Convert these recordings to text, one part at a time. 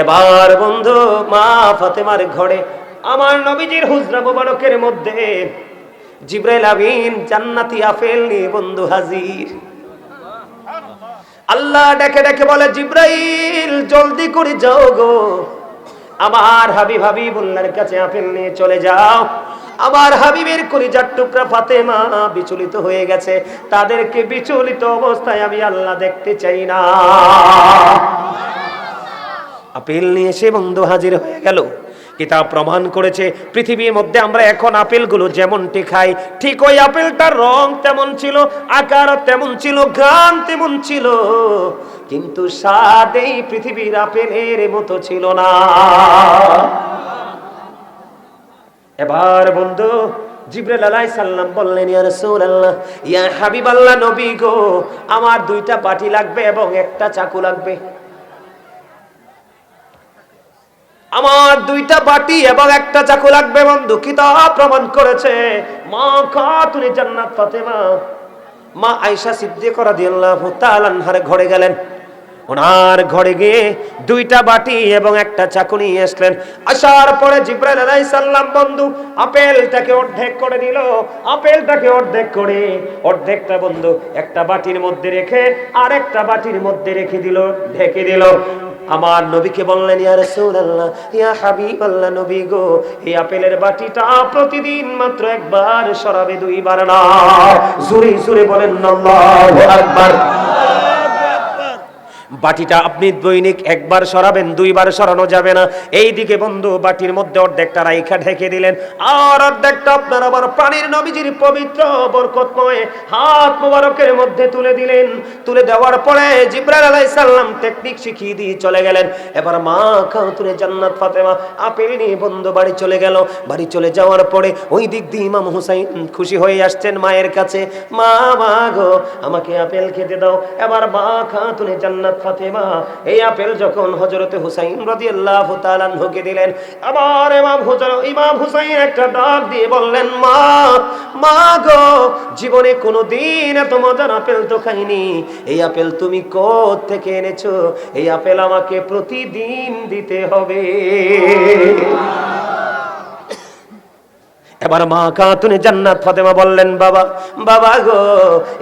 এবার বন্ধু, মা ফাতেমার ঘরে, আমার নবীজির হুজরা মুবারকের মধ্যে জিব্রাইল আমিন জান্নাতি আফেল নিয়ে বন্ধু হাজির। আল্লাহ ডেকে ডেকে বলে, জিব্রাইল, জলদি করে যাও গো। আমার হাবি হাবিব হাবিবুল্লাহর কাছে আপেল নিয়ে চলে যাও। আমার হাবিবের কলিজার টুকরা ফাতেমা বিচলিত হয়ে গেছে। তাদেরকে বিচলিত অবস্থায় আমি আল্লাহ দেখতে চাই না। আপেল নিয়ে সে বন্ধু হাজির হয়ে গেল। কিতাব প্রমাণ করেছে, পৃথিবীর মধ্যে আমরা এখন আপেলগুলো যেমনটি খাই, ঠিক ওই আপেলটার রং তেমন ছিল, আকার তেমন ছিল গান তেমন ছিল। কিন্তু স্বাদ এই পৃথিবীর আপেলের মতো ছিল না। এবার বন্ধু জিব্রাইল আলাইহিস সালাম বললেন, ইয়া রাসূলুল্লাহ, ইয়া হাবিবাল্লাহ নবী গো, আমার দুইটা পাটি লাগবে এবং একটা চাকু লাগবে। আমার দুইটা বাটি এবং একটা চাকু লাগবে বন্ধু, কিতাব প্রমাণ করেছে। মা খাতুনে জান্নাত ফাতেমা। মা আয়েশা সিদ্দিকা রাদিয়াল্লাহু তাআলা আনহার ঘরে গেলেন। ওনার ঘরে গিয়ে দুইটা বাটি এবং একটা চাকু নিয়ে আসলেন। আসার পরে জিব্রাইল আলাইহিস সালাম, বন্ধু, আপেলটাকে অর্ধেক করে দিল আপেলটাকে অর্ধেক করে, অর্ধেকটা বন্ধু, একটা বাটির মধ্যে রেখে আর একটা বাটির মধ্যে রেখে দিল, ঢেকে দিল। আমার নবীকে বললেন, ইয়া রাসূলুল্লাহ, ইয়া হাবিবাল্লাহ নবী গো, এই আপেলের বাটিটা প্রতিদিন মাত্র একবার সরাবে দুইবার না। জোরে জোরে বলেন, আল্লাহু আকবার। বাটিটা আপনি দৈনিক একবার সরাবেন, দুইবার সরানো যাবে না। এই দিকে বন্ধু, বাটির মধ্যে অর্ধেকটা রাইখা ঢেকে দিলেন। আর অর্ধেকটা আপনার আবার প্রাণীর নবীজির পবিত্র বরকতময় হাত মোবারকের মধ্যে তুলে দিলেন। তুলে দেওয়ার পরে জিব্রাইল আলাইহিস সালাম টেকনিক শিখিয়ে দিয়ে চলে গেলেন। এবার মা খাতুনে জান্নাত ফাতেমা আপেল নিয়ে বন্ধু বাড়ি চলে গেল। বাড়ি চলে যাওয়ার পরে ওই দিক দিয়ে ইমাম হুসাইন খুশি হয়ে আসছেন মায়ের কাছে। মা মা গো, আমাকে আপেল খেতে দাও। এবার মা খাতুনে জান্নাত ফাতেমা, এই আপেল যখন হযরতে হুসাইন রাদিয়াল্লাহু তাআলা আনহুকে দিলেন আবার ইমাম হুজুর ইমাম হুসাইন একটা ডাক দিয়ে বললেন, মা মা গো, জীবনে কোনোদিন এত মজার আপেল তো খাইনি। এই আপেল তুমি কোথ থেকে এনেছো? এই আপেল আমাকে প্রতিদিন দিতে হবে। এবার মা কাতুনে জান্নাত ফাতেমা বললেন, বাবা বাবা গো,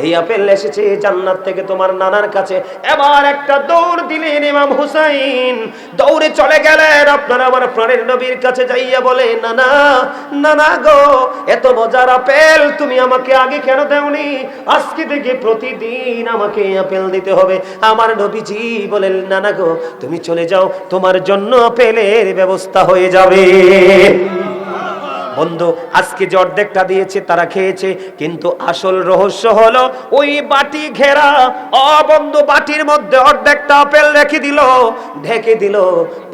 এই আপেল এসেছে জান্নাত থেকে তোমার নানার কাছে। এবার একটা দৌড় দিলেন ইমাম হুসাইন। দৌড়ে চলে গেলেন, আপনার আমার প্রাণের নবীর কাছে যাইয়া বলে নানা নানা গো, এত মজার আপেল তুমি আমাকে আগে কেন দেওনি? আজকে থেকে প্রতিদিন আমাকে আপেল দিতে হবে। আমার নবীজি বলেন, নানা গো, তুমি চলে যাও, তোমার জন্য আপেলের ব্যবস্থা হয়ে যাবে। বন্ধু, আজকে যে অর্ধেকটা দিয়েছে তারা খেয়েছে, কিন্তু আসল রহস্য হলো ওই বাটি ঘেরা অ বন্ধু বাটির মধ্যে অর্ধেকটা আপেল রেখে দিল, ঢেকে দিল।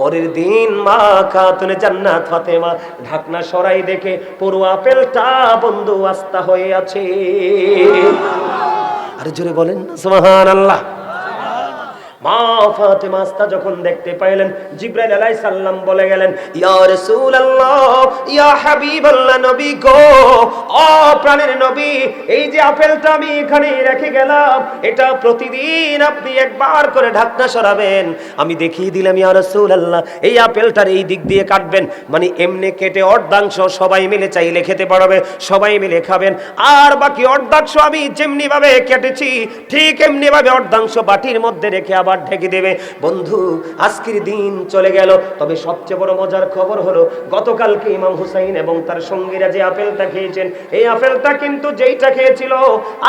পরের দিন মা খাতুনে জান্নাত ফাতেমা ঢাকনা সরাই দেখে পুরো আপেলটা বন্ধু আস্তা হয়ে আছে। আরে জোরে বলেন সুবহানাল্লাহ। আমি দেখিয়ে দিলাম এই আপেলটার এই দিক দিয়ে কাটবেন মানে এমনি কেটে অর্ধাংশ সবাই মিলে চাইলে খেতে পারবে, সবাই মিলে খাবেন। আর বাকি অর্ধাংশ আমি যেমনি ভাবে কেটেছি, ঠিক এমনি ভাবে অর্ধাংশ বাটির মধ্যে রেখে আবার ঢেকে দেবে। বন্ধু, আজকের দিন চলে গেল। তবে সবচেয়ে বড় মজার খবর হলো, গতকালকে ইমাম হুসাইন এবং তার সঙ্গীরা যে আপেলটা খেয়েছেন, এই আপেলটা কিন্তু যেইটা খেয়েছিল,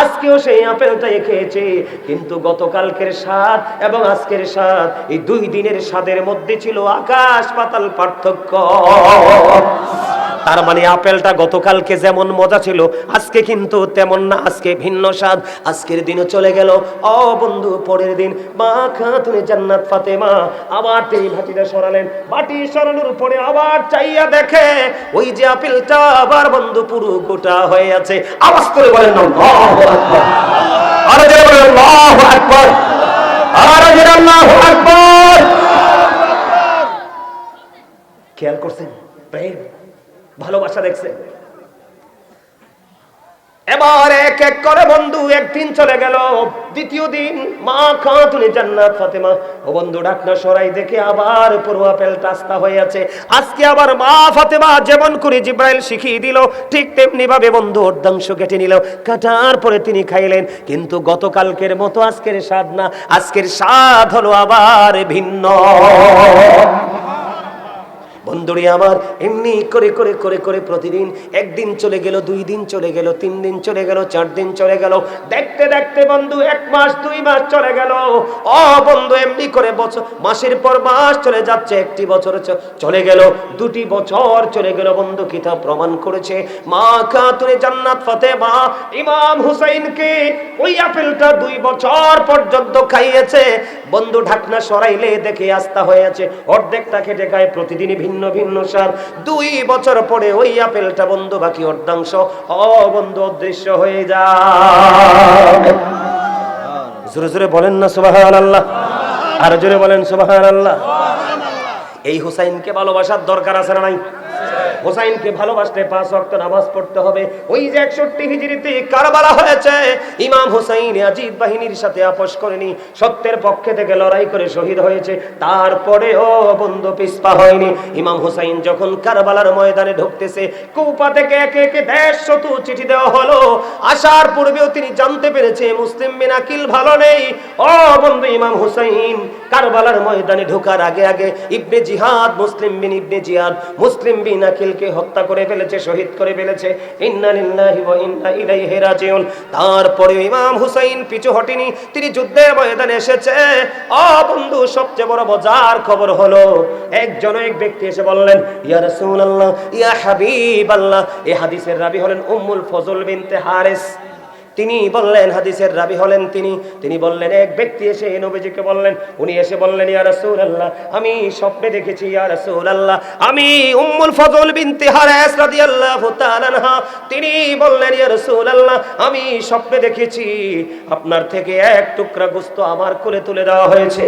আজকেও সেই আপেলটাই খেয়েছে। কিন্তু গতকালকের স্বাদ এবং আজকের স্বাদ, এই দুই দিনের স্বাদের মধ্যে ছিল আকাশ পাতাল পার্থক্য। তার মানে আপেলটা গতকালকে যেমন মজা ছিল, আজকে কিন্তু তেমন না, আজকে ভিন্ন স্বাদ। আজকের দিনও চলে গেল। ও বন্ধু, পরের দিন মা খাতুনে জান্নাত ফাতেমা আবার সেই ভাটিটা সরালেন। বাটি সরানোর পরে আবার চাইয়া দেখে, ওই যে আপেলটা আবার বন্ধু পুরো গোটা হয়ে আছে। আওয়াজ করে বলেন আকবার। আরে আল্লাহু আকবার। আরে আল্লাহু আকবার। খেয়াল করছেন? প্রেম? ভালোবাসা দেখছে। এবার এক এক করে বন্ধু একদিন চলে গেল। দ্বিতীয় দিন মা খাতুনে জান্নাত ফাতেমা। ও বন্ধু ডাকনা সরাই দেখে আবার পড়ুয়া পেলটা আস্তা হয়ে আছে। আজকে আবার মা ফাতেমা যেমন করে জিব্রাইল শিখিয়ে দিল, ঠিক তেমনি ভাবে বন্ধু অর্ধাংশ কেটে নিল। কাটার পরে তিনি খাইলেন। কিন্তু গতকালকের মতো আজকের স্বাদ না। আজকের স্বাদ হলো আবার ভিন্ন। বন্ধুরে আমার এমনি করে করে করে করে প্রতিদিন একদিন চলে গেল, দুই দিন চলে গেল, তিন দিন চলে গেল, চার দিন চলে গেল, দেখতে দেখতে বন্ধু এক মাস, দুই মাস চলে গেল। ও বন্ধু, এমনি করে বছর, মাসের পর মাস চলে যাচ্ছে, একটি বছর চলে গেল, দুটি বছর চলে গেল, বন্ধু কিতাব প্রমাণ করেছে। মা খাতুনে জান্নাত ফাতেমা, ইমাম হুসাইনকে ওই আপেলটা দুই বছর পর্যন্ত খাইয়েছে। বন্ধু, ঢাকনা সরাইলে দেখে আস্থা হয়ে আছে, অর্ধেকটা খেটে খায়, প্রতিদিনই ভিন্ন ভিন্ন ভিন্ন সার। দুই বছর পরে ওই আপেলটা বন্ধু বাকি অর্ধাংশ। অবন্ধ অদৃশ্য হয়ে যায় জোরে জোরে বলেন না সুবাহান আল্লাহ আর জোরে বলেন সুবাহান আল্লাহ এই হুসাইনকে ভালোবাসার দরকার আছে না নাই? হোসাইনকে ভালোবাসতে পাঁচ ওয়াক্ত নামাজ পড়তে হবে। ওই যে একষট্টি হিজড়িতে হয়েছে, ইমাম হুসাইন আজিদ বাহিনীর সাথে আপোষ করেনি, সত্যের পক্ষে থেকে লড়াই করে শহীদ হয়েছে তারপরে ও বন্ধু পিসপা হয়নি। ইমাম হুসাইন যখন কারবালার ময়দানে ঢুকতেছে, কৌপা থেকে একে একে শতু চিঠি দেওয়া হলো। আসার পূর্বেও তিনি জানতে পেরেছে, মুসলিম মিনাকিল ভালো নেই। ও বন্ধু ইমাম হুসাইন, কারবালার ময়দানে ঢোকার আগে আগে ইবনে জিহাদ, মুসলিম বিন ইবনে জিহাদ মুসলিম বিন আকিলকে হত্যা করে ফেলেছে, শহীদ করে ফেলেছে। তারপরে ইমাম হুসাইন পিছু হটেনি, তিনি যুদ্ধের ময়দানে এসেছে। অ বন্ধু, সবচেয়ে বড় মজার খবর হলো, একজন এক ব্যক্তি এসে বললেন, ইয়া রাসূলুল্লাহ, ইয়া হাবিবাল্লাহ। এই হাদিসের রাবি হলেন উম্মুল ফজল বিনতে হারিস। তিনি বললেন, হাদিসের রাবি হলেন তিনি। তিনি বললেন, এক ব্যক্তি এসে নবীজিকে বললেন, উনি এসে বললেন, ইয়া রাসূলুল্লাহ, আমি স্বপ্নে দেখেছি, ইয়া রাসূলুল্লাহ, আমি উম্মুল ফজল বিনতে হারেস রাদিয়াল্লাহু তাআলা আনহা। তিনি বললেন, ইয়া রাসূলুল্লাহ, আমি স্বপ্নে দেখেছি, আপনার থেকে এক টুকরা গোশত আমার কোলে তুলে দেওয়া হয়েছে।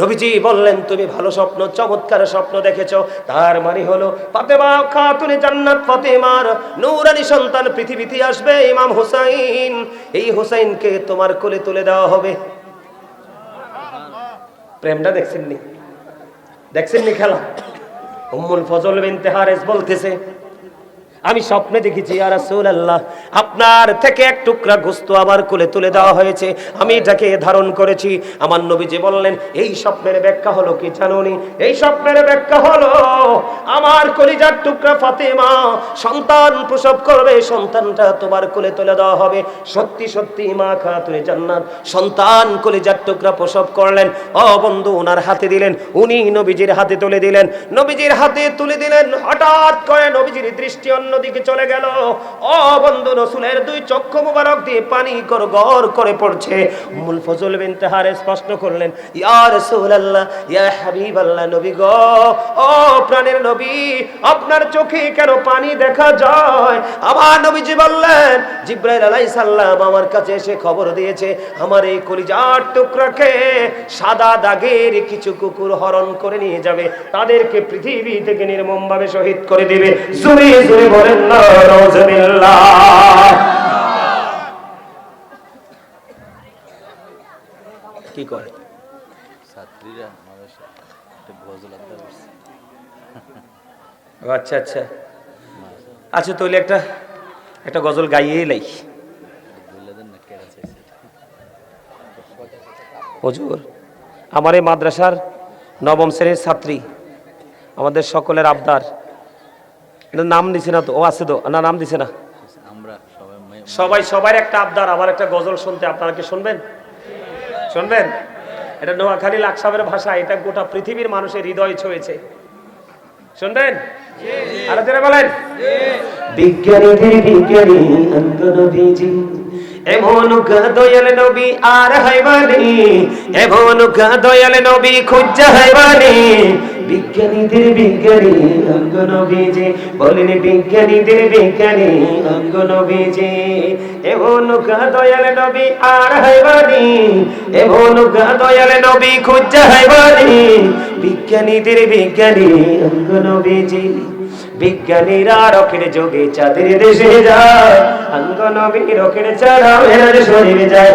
নবীজি বললেন, তুমি ভালো স্বপ্ন, চমৎকার স্বপ্ন দেখেছ। তার মানে হলো, ফাতেমা খাতুনে জান্নাত, ফাতেমার নূরানি সন্তান পৃথিবীতে আসবে, ইমাম হুসাইন। এই হুসাইনকে তোমার কোলে তুলে দেওয়া হবে। প্রেমটা দেখছেননি? দেখছেননি খেলা? উম্মুল ফজল বিনতে হারেস বলতেছে আমি স্বপ্নে দেখেছি, ইয়া রাসূলুল্লাহ, আপনার থেকে এক টুকরা গোস্ত আমার কোলে তুলে দেওয়া হয়েছে। আমি এটাকে ধারণ করেছি। আমার নবীজি বললেন, এই স্বপ্নের ব্যাখ্যা হলো কি জানুনি? এই স্বপ্নের ব্যাখ্যা হলো, আমার কলিজার টুকরা ফাতেমা সন্তান প্রসব করবে, সন্তানটা তোমার কোলে তুলে দেওয়া হবে। সত্যি সত্যি, মা খাতুনে জান্নাত। সন্তান কলিজার টুকরা প্রসব করলেন। ও বন্ধু, ওনার হাতে দিলেন। উনি নবীজির হাতে তুলে দিলেন। নবীজির হাতে তুলে দিলেন। হঠাৎ করে নবীজির দৃষ্টি অন্যদিকে চলে গেল। ও বন্ধু রসুলের দুই চক্ষু মুবারক দিয়ে পানি গর করে পড়ছে। মূল ফজল বিনতে হারে স্পষ্ট করলেন, ইয়া রাসূলুল্লাহ, ইয়া হাবিবাল্লাহ নবী গো ও প্রাণের নবী, আপনার চোখে কেন পানি দেখা যায়? আমার নবীজি বললেন, জিব্রাইল আলাইহিস সালাম আমার কাছে এসে খবর দিয়েছে, আমার এই কলিজার টুকরাকে সাদা দাগের কিছু কুকুর হরণ করে নিয়ে যাবে। তাদেরকে পৃথিবী থেকে নির্মমভাবে শহীদ করে দিবে। জুরি জুরি বলেন না নাউজুবিল্লাহ কি করে ছাত্রীরা আমাদের সাথে আচ্ছা আচ্ছা। আচ্ছা তাহলে একটা একটা গজল গাইয়েই লাই। হুজুর আমার এই মাদ্রাসার নবম শ্রেণির ছাত্রী আমাদের সকলের আবদার নাম দিছে না তো ও আছে তো না নাম দিছে না। সবাই সবাই সবার একটা আবদার আমার একটা গজল শুনতে আপনারা কি শুনবেন? শুনবেন? এটা নোয়াখালী লাকসাবের ভাষা এটা গোটা পৃথিবীর মানুষের হৃদয় ছুঁয়েছে। শুনবেন? আরও যারা বলেন। বিজ্ঞানীদের বিজ্ঞানী অন্তরবীজি এমন দয়াল নবী আর হাইবানি এমন দয়াল নবী খুঁজা হাইবানি বিজ্ঞানীদের বিজ্ঞানী অঙ্গ নবীজি বলেন বিজ্ঞানীদের বিজ্ঞানী অঙ্গ নবীজি এমন দয়াল নবী, আর হাইবানি এমন দয়াল নবী, খুঁজা হাইবানি বিজ্ঞানীদের বিজ্ঞানী অঙ্গ নবীজি বিজ্ঞানীরা রকেট যোগে চাঁদের দেশে যায়। অঙ্গ নবী রকেট ছাড়া মেরাজ শরীরে যায়।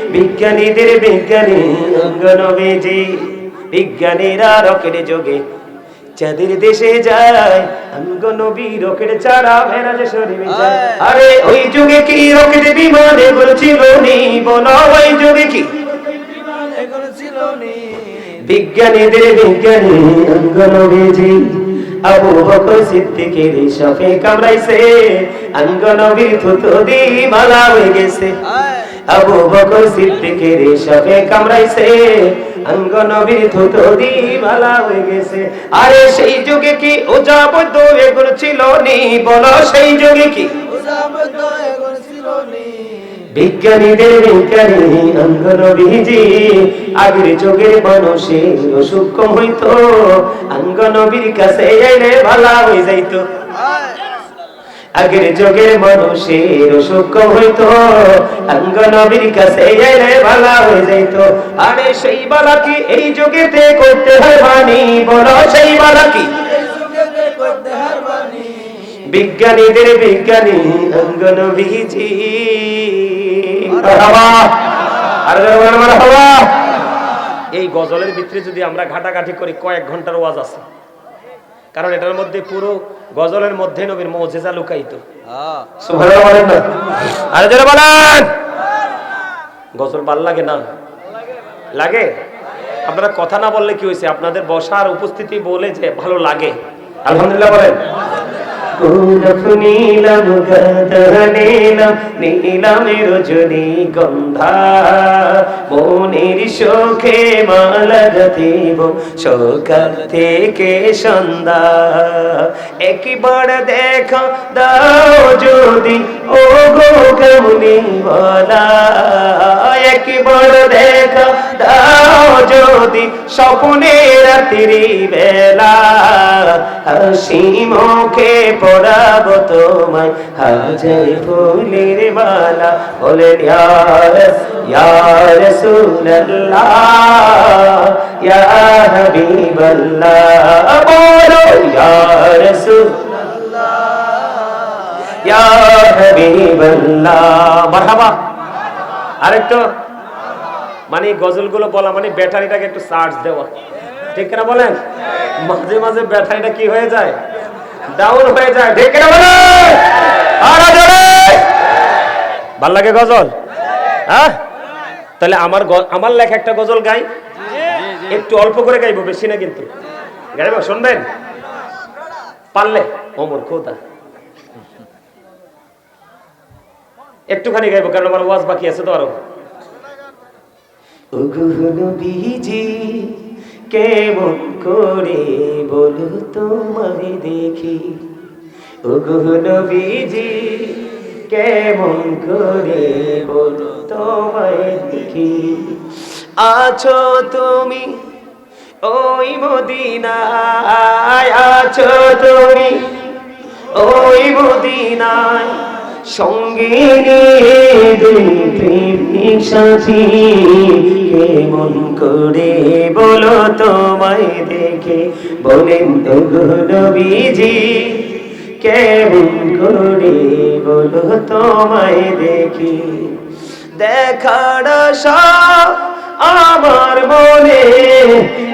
বিজ্ঞানীদের বিজ্ঞানী অঙ্গন বিজ্ঞানীরা রকেট যোগে। চাঁদের দেশে যায় অঙ্গ নবী রকেট ছাড়া ভেড়া যে শরীরে যায়। আরে ওই যুগে কি রকেট বিমানে বলছিল নি? বলো ওই যুগে কি? বিজ্ঞানীদের বিজ্ঞানী অঙ্গ নবীজি আবু বকর সিদ্দিকের সাফে কামড়াইছে। অঙ্গ নবীর থুতো দি মালা হয়ে গেছে। আবু বকর সিদ্দিকের সাপে কামড়াইছে। অঙ্গ নবীর থুতো দি মালা হয়ে গেছে। আরে সেই যুগে কি ও যাবত এগুলো ছিল নি? বলো সেই যুগে কি? বিজ্ঞানীদের বিজ্ঞানী অঙ্গ নবীজি আগের যুগের মানুষের অসুখ কম হইতো। অঙ্গ নবীর কাছে এলে ভালা হয়ে যাইতো। আগের যুগের মানুষের অসুখ হইতো। অঙ্গ নবীর কাছে ভালা হয়ে যাইতো। আরে সেই বালা কি এই যুগেতে করতে হয় বাণী। বলো সেই বালা কি বিজ্ঞানীদের বিজ্ঞানী অঙ্গন বিজি এই গজলের ভিতরে যদি আমরা ঘাটাঘাটি করি, কয়েক ঘণ্টার ওয়াজ আছে। কারণ এটার মধ্যে পুরো গজলের মধ্যে নবীর মজেজা লুকাইতো হ্যাঁ। বলেন আরে জোরে বলেন! গজল ভালো লাগে না? লাগে? আপনারা কথা না বললে কি হয়েছে? আপনাদের বসার উপস্থিতি বলে যে ভালো লাগে। আলহামদুলিল্লাহ বলেন। নীলম গদা নীলম রজনী গন্ধা। মনের শোকে মালা গাথিব সকাল থেকে সন্ধ্যা। একবার দেখা, দাও যদি ও গো কমলি বলা একবার দেখা, দাও যদি স্বপ্নে রাত্রি বেলা হাসি মুখে পড়াব তোমায়। হাজার ফুলের মালা বলেন বলো আরেকটু। মানে বলা মানে ব্যাটারিটাকে একটু চার্জ দেওয়া। ঠিক না বলেন? মাঝে মাঝে ব্যাটারিটা কি হয়ে যায়? ডাউন হয়ে যায় জোরে। ভালো লাগে গজল? হ্যাঁ? তাহলে আমার আমার লেখা একটা গজল গাই। একটু অল্প করে গাইবো, বেশি না কিন্তু। গাইবো, শুনবেন? পারলে অমর কোথা একটুখানি গাইবো, কারণ আমার ওয়াজ বাকি আছে তো আরও। কেমন করে বলো তোমায় দেখি। ওগুন বিজি কেমন করে বলো তোমায় দেখি। আছো তুমি ওই মদিনায়, আছো তুমি ওই মদিনায়। সঙ্গে সাথী কেমন করে বলো তোমায় দেখে? বলেন নবীজি কেমন করে বলো তোমায় দেখি? দেখার আমার মনে,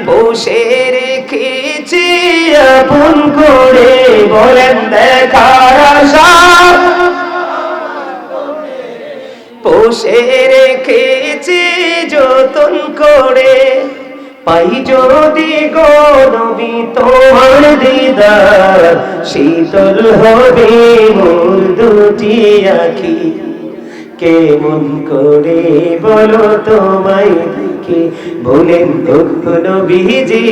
বসে রেখেছি আপন করে। বলেন দেখার আশা পোষে রেখেছি যতন করে। পাই যদি গো নবী তোমার দিদার, শীতল হবে মোর দুটি আখি। কেমন করে বলো তোমায় দেখি। বলেন ও নবীজি,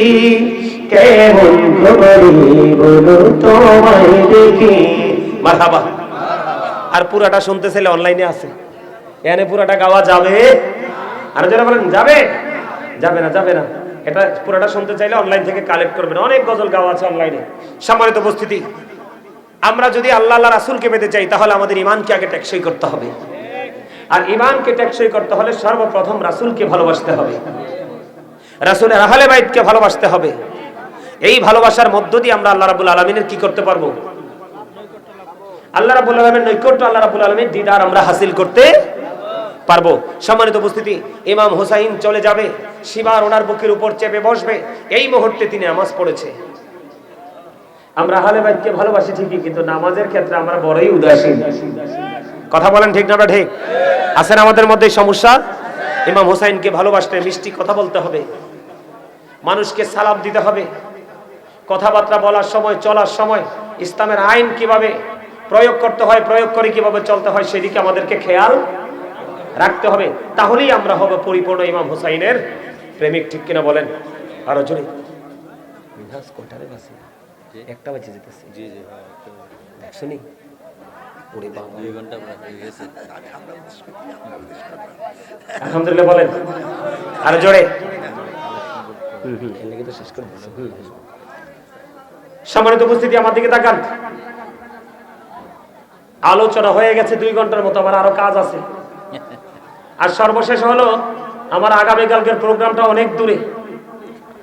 কেমন খবরে বলো তোমায় দেখে। মারহাবা। আর পুরাটা শুনতে চাইলে অনলাইনে আছে। এখানে পুরাটা গাওয়া যাবে। আর যারা বলেন, যাবে? যাবে না যাবে না। এটা পুরাটা শুনতে চাইলে অনলাইন থেকে কালেক্ট করবেন। অনেক গজল গাওয়া আছে অনলাইনে সম্মানিত উপস্থিতি, আমরা যদি আল্লাহ আল্লাহ রাসুলকে পেতে চাই, তাহলে আমাদের ইমানকে আগে টেকসই করতে হবে। আর ইমানকে টেকসই করতে হলে সর্বপ্রথম রাসুলকে ভালোবাসতে হবে। রাসুলের আহলে বাইতকে ভালোবাসতে হবে। এই ভালোবাসার মধ্য দিয়ে আমরা আল্লাহ রাবুল আলমিনের কি করতে পারব? আল্লাহ রাবুল আলমের নৈকট্য আল্লাহ রাবুল আলমের দিদার আমরা হাসিল করতে পারব। সম্মানিত উপস্থিতি, ইমাম হোসাইন চলে যাবে, সীমার ওনার বুকের উপর চেপে বসবে। এই মুহূর্তে তিনি নামাজ পড়েছে। আমরা আহলে বাইতকে ভালোবাসি ঠিকই, কিন্তু নামাজের ক্ষেত্রে আমরা বড়ই উদাসীন। কথা বলেন ঠিক না ঠিক? আছেন আমাদের মধ্যে সমস্যা? ইমাম হোসাইনকে ভালোবাসতে মিষ্টি কথা বলতে হবে। মানুষকে সালাম দিতে হবে। কথাবার্তা বলার সময়, চলার সময়, ইসলামের আইন কীভাবে প্রয়োগ করতে হয়, প্রয়োগ করে কীভাবে চলতে হয়, সেদিকে আমাদেরকে খেয়াল রাখতে হবে তাহলেই আমরা হব পরিপূর্ণ ইমাম হোসাইনের প্রেমিক ঠিক কিনা বলেন? আরও জোরে। মিনহাজ বাসে? একটা বাজে যেতেছে। জি জি হ্যাঁ, একটু দেখছ নি ওরে বাবা। দুই ঘণ্টা হয়ে গেছে। আলহামদুলিল্লাহ বলেন। আরও জোরে। হুম, হুম, এর তো শেষ করে। হুম। সম্মানিত উপস্থিতি আমার দিকে তাকান। আলোচনা হয়ে গেছে দুই ঘণ্টার মতো আমার আরও কাজ আছে। সর্বশেষ হলো, আমার আগামীকালকের প্রোগ্রামটা অনেক দূরে।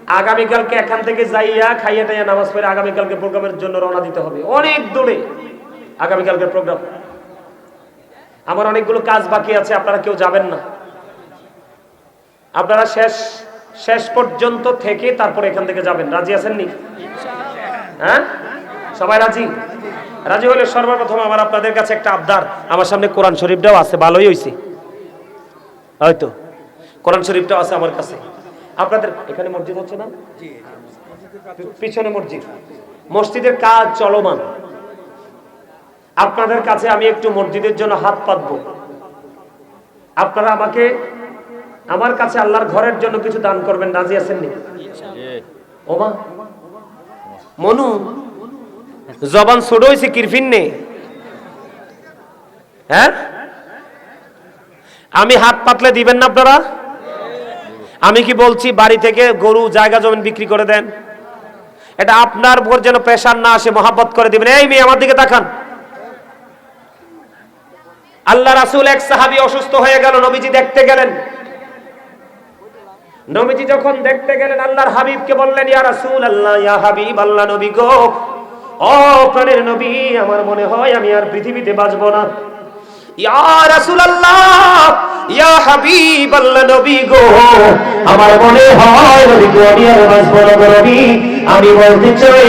আগামীকালকে এখান থেকে যাইয়া, খাইয়া টাইয়া নামাজ পড়ে আগামীকালকে প্রোগ্রামের জন্য রওনা দিতে হবে। অনেক দূরে আগামীকালকের প্রোগ্রাম। আমার অনেকগুলো কাজ বাকি আছে, আপনারা কেউ যাবেন না। আপনারা শেষ শেষ পর্যন্ত থেকে তারপর এখান থেকে যাবেন। রাজি আছেন নি? হ্যাঁ? সবাই রাজি? রাজি হলে সর্বপ্রথম আমার আপনাদের কাছে একটা আবদার। আমার সামনে কোরআন শরীফটাও আছে, ভালোই হয়েছে হয়তো। কোরআন শরীফটাও আছে আমার কাছে। আপনাদের এখানে মসজিদ হচ্ছে না? পিছনে মসজিদ। মসজিদের কাজ চলমান। আপনাদের কাছে আমি একটু মসজিদের জন্য হাত পাতবো। আপনারা আমাকে আমার কাছে আল্লাহর ঘরের জন্য কিছু দান করবেন রাজি আছেননি? ওমা। মনু জবান ছোট হয়েছে কিরফিন নে। হ্যাঁ? আমি হাত পাতলে দিবেন না আপনারা? আমি কি বলছি, বাড়ি থেকে গরু, জায়গা জমিন বিক্রি করে দেন? এটা আপনার উপর যেন প্রেশার না আসে, মহাব্বত করে দিবেন। এই মেয়ে, আমার দিকে তাকান। আল্লাহ রাসূল এক সাহাবী অসুস্থ হয়ে গেল, নবীজি দেখতে গেলেন। নবীজি যখন দেখতে গেলেন, আল্লাহর হাবিবকে বললেন, ইয়া রাসূল আল্লাহ ইয়া হাবিব, আল্লাহ নবী গো। ও প্রাণের নবী, আমার মনে হয় আমি আর পৃথিবীতে বাঁচবো না। আমার মনে হয় নবী গো আমি আর বাঁচবো না নবী আমি বলতে চাই,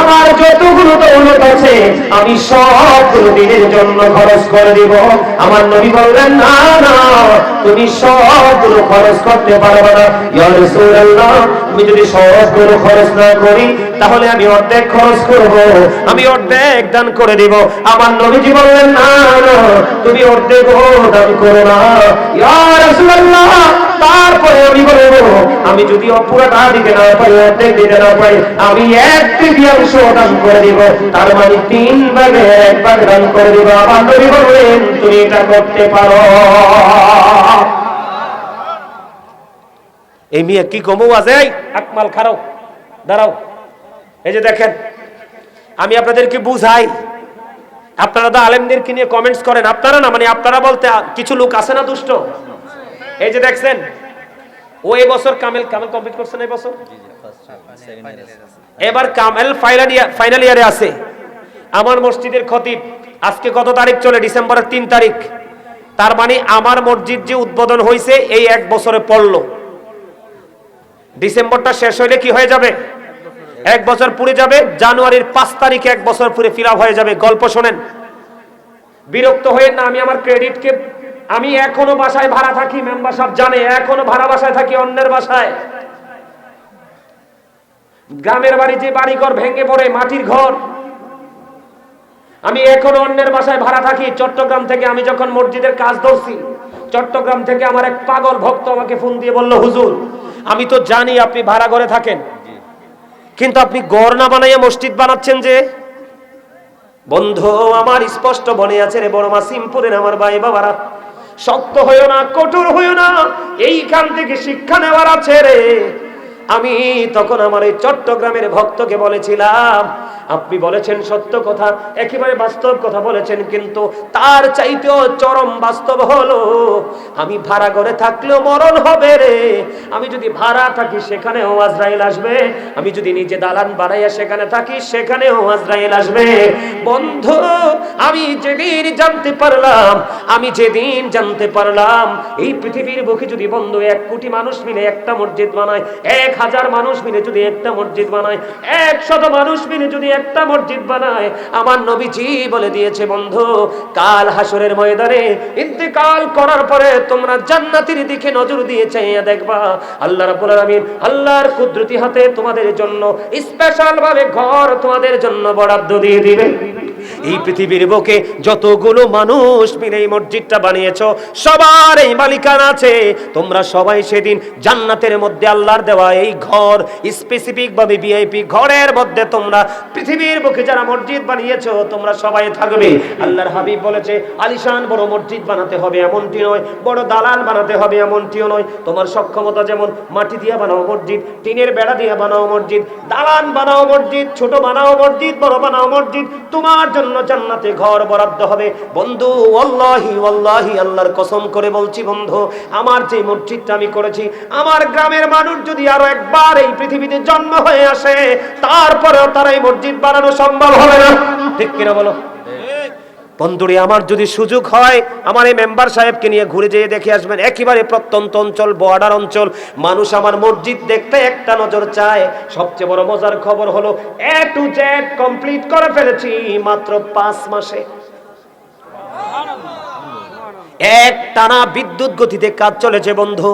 আমার যতগুলো দৌলত আছে, আমি সবগুলো দিনের জন্য খরচ করে দিব। আমার নবী বললেন, না না, তুমি সবগুলো খরচ করতে পারবে না। ইয়া রাসূলুল্লাহ, আমি যদি সবগুলো খরচ না করি, তাহলে আমি অর্ধেক খরচ করব, আমি অর্ধেক দান করে দিব। আমার নবীজি বললেন, না না, তুমি অর্ধেক দান করো না। ইয়া রাসূলুল্লাহ তারপরে আমি বলব আমি যদি পুরোটা দিতে না পারি অর্ধেক দিতে না পারি আমি এক তৃতীয়াংশ দান করে দিব। তার মানে তিন ভাগে এক ভাগ দান করে দিব। আমার নবী বললেন তুমি এটা করতে পারো। এই মেয়ে কি কমু আছে? এই আকমাল খারাও দাঁড়াও। এই যে দেখেন আমি আপনাদেরকে বুঝাই। আপনারা তো আলেমদেরকে নিয়ে কমেন্টস করেন। আপনারা না মানে আপনারা বলতে কিছু লোক আছে না দুষ্ট? এই যে দেখছেন ও এই বছর কামেল কামেল কমপ্লিট করছেন এই বছর? জি জি ফার্স্ট সেকেন্ড ইয়ার আছে। এবার কামেল ফাইনাল ইয়ার ফাইনাল ইয়ারে আছে। আমার মসজিদের খতিব আজকে কত তারিখ চলে? ডিসেম্বরের তিন তারিখ। তার মানে আমার মসজিদ যে উদ্বোধন হয়েছে এই এক বছরে পড়ল। ডিসেম্বরটা শেষ হইলে কি হয়ে যাবে? এক বছর পুরে যাবে জানুয়ারির পাঁচ তারিখে এক বছর পুরে ফিল হয়ে যাবে। গল্প শোনেন। বিরক্ত হয়ে না আমি আমার ক্রেডিটকে আমি এখনও বাসায় ভাড়া থাকি মেম্বার সাহেব জানে, এখনও ভাড়া বাসায় থাকি অন্যের বাসায়। গ্রামের বাড়ি যে বাড়ি ঘর ভেঙে পড়ে, মাটির ঘর। আমি এখনও অন্যের বাসায় ভাড়া থাকি, চট্টগ্রাম থেকে আমি যখন মসজিদের কাজ ধরছি, চট্টগ্রাম থেকে আমার এক পাগল ভক্ত আমাকে ফোন দিয়ে বলল, হুজুর, আমি তো জানি আপনি ভাড়া ঘরে থাকেন, কিন্তু আপনি গড় না বানাইয়া মসজিদ বানাচ্ছেন যে? বন্ধু, আমার স্পষ্ট মনে আছে রে বড় মাসিমপুরের আমার ভাই বাবারা শক্ত হইও না কঠোর হইও না। এইখান থেকে শিক্ষা নেওয়ার আছে রে। আমি তখন আমার এই চট্টগ্রামের ভক্তকে বলেছিলাম, আপনি বলেছেন সত্য কথা, একেবারে বাস্তব কথা বলেছেন, কিন্তু তার চাইতেও চরম বাস্তব হলো, আমি ভাড়া ঘরে থাকলেও মরণ হবে রে। আমি যদি ভাড়া থাকি সেখানেও আজরাইল আসবে, আমি যদি নিজে দালান বানাইয়া সেখানে থাকি সেখানেও আজরাইল আসবে। বন্ধু, আমি যেদিন জানতে পারলাম, আমি যেদিন জানতে পারলাম, এই পৃথিবীর বুকে যদি বন্ধু এক কোটি মানুষ মিলে একটা মসজিদ বানায়, এক হাজার মানুষ মিলে যদি একটা মসজিদ বানায়, একশত মানুষ মিলে যদি একটা মসজিদ বানায়, আমার নবীজি বলে দিয়েছে, বন্ধু, কাল হাসরের ময়দানে ইন্তেকাল করার পরে তোমরা জান্নাতের দিকে নজর দিয়ে চাইয়া দেখবা, আল্লাহ রাব্বুল আলামিন আল্লাহর কুদরতি হাতে তোমাদের জন্য স্পেশাল ভাবে ঘর তোমাদের জন্য বরাদ্দ দিয়ে দিবে এই পৃথিবীর বুকে যতগুলো মানুষ মিলে এই মসজিদটা বানিয়েছো, সবার এই মালিকানা আছে। তোমরা সবাই সেদিন জান্নাতের মধ্যে আল্লাহর দেওয়া এই ঘর স্পেসিফিক ভাবে ভিআইপি ঘরের মধ্যে তোমরা পৃথিবীর বুকে যারা মসজিদ বানিয়েছো, তোমরা সবাই থাকবে। আল্লাহর হাবিব বলেছে, আলিশান বড় মসজিদ বানাতে হবে, এমনটি নয়। বড় দালান বানাতে হবে, এমনটিও নয়। তোমার সক্ষমতা যেমন মাটি দিয়ে বানাও মসজিদ, টিনের বেড়া দিয়ে বানাও মসজিদ, দালান বানাও মসজিদ, ছোট বানাও মসজিদ, বড় বানাও মসজিদ, তোমার জন্য জান্নাতে ঘর বরাদ্দ হবে। বন্ধু অল্লাহি অল্লাহি আল্লাহর কসম করে বলছি বন্ধু, আমার যে মসজিদটা আমি করেছি, আমার গ্রামের মানুষ যদি আরও একবার এই পৃথিবীতে জন্ম হয়ে আসে, তারপরেও তারা এই মসজিদ বানানো সম্ভব হবে না। ঠিক কিনা বলো? বন্ধুরে, আমার যদি সুযোগ হয়, আমার এই মেম্বার সাহেবকে নিয়ে ঘুরে যেয়ে দেখে আসবেন। একেবারে প্রত্যন্ত অঞ্চল, বর্ডার অঞ্চল। মানুষ আমার মসজিদ দেখতে একটা নজর চায়। সবচেয়ে বড় মজার খবর হলো, এ টু জেড কমপ্লিট করে ফেলেছি মাত্র পাঁচ মাসে। এক টানা বিদ্যুৎ গতিতে কাজ চলেছে বন্ধু।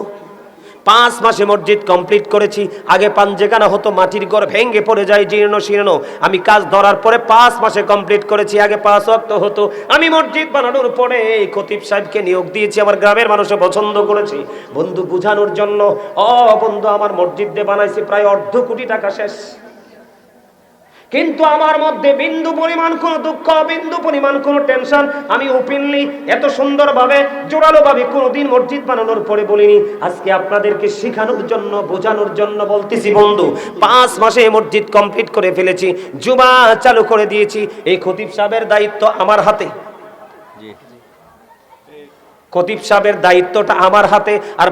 পাঁচ মাসে মসজিদ কমপ্লিট করেছি। আগে পাঞ্জেখানা হতো, মাটির ঘর ভেঙে পড়ে যায়, জীর্ণ শীর্ণ। আমি কাজ ধরার পরে পাঁচ মাসে কমপ্লিট করেছি, আগে পাঁচ অক্ত হতো। আমি মসজিদ বানানোর পরে এই খতিব সাহেবকে নিয়োগ দিয়েছি, আমার গ্রামের মানুষও পছন্দ করেছি। বন্ধু বুঝানোর জন্য, অ বন্ধু, আমার মসজিদ দিয়ে বানাইছি প্রায় অর্ধ কোটি টাকা শেষ। কিন্তু আমার মধ্যে বিন্দু পরিমাণ কোনো দুঃখ বিন্দু পরিমাণ কোনো টেনশন আমি ওপেনলি এত সুন্দরভাবে জোরালো ভাবে কোনোদিন মসজিদ বানানোর পরে বলিনি আজকে আপনাদেরকে শেখানোর জন্য বোঝানোর জন্য বলতেছি বন্ধু পাঁচ মাসে মসজিদ কমপ্লিট করে ফেলেছি জুমা চালু করে দিয়েছি। এই খতিব সাহেবের দায়িত্ব আমার হাতে। খতিব সাহেবের দায়িত্বটা আমার হাতে আর